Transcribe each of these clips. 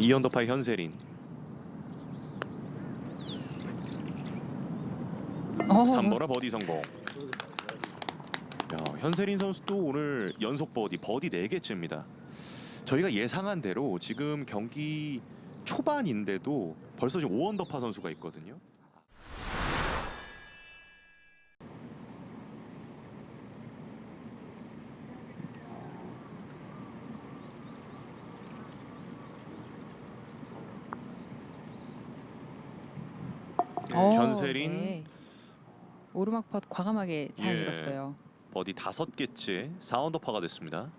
2언더파의 현세린 어, 3번의 버디 성공. 야, 현세린 선수도 오늘 연속 버디, 버디 4개째입니다. 저희가 예상한 대로 지금 경기 초반인데도 벌써 지금 5언더파 선수가 있거든요. 네, 어, 현세린 네. 오르막 펫 과감하게 잘 예. 밀었어요. 버디 다섯 개째 4언더파가 됐습니다.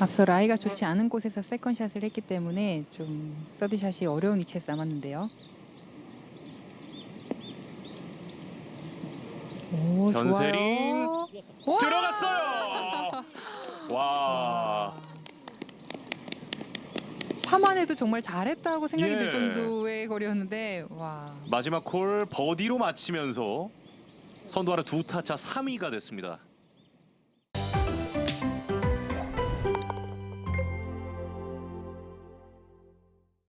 앞서 라이가 좋지 않은 곳에서 세컨샷을 했기 때문에 좀 서드샷이 어려운 위치에서 남았는데요. 오, 좋아요. 우와! 들어갔어요. 와. 파만 해도 정말 잘했다고 생각이 예. 들 정도의 거리였는데 와. 마지막 콜 버디로 마치면서 선두하라 두 타차 3위가 됐습니다.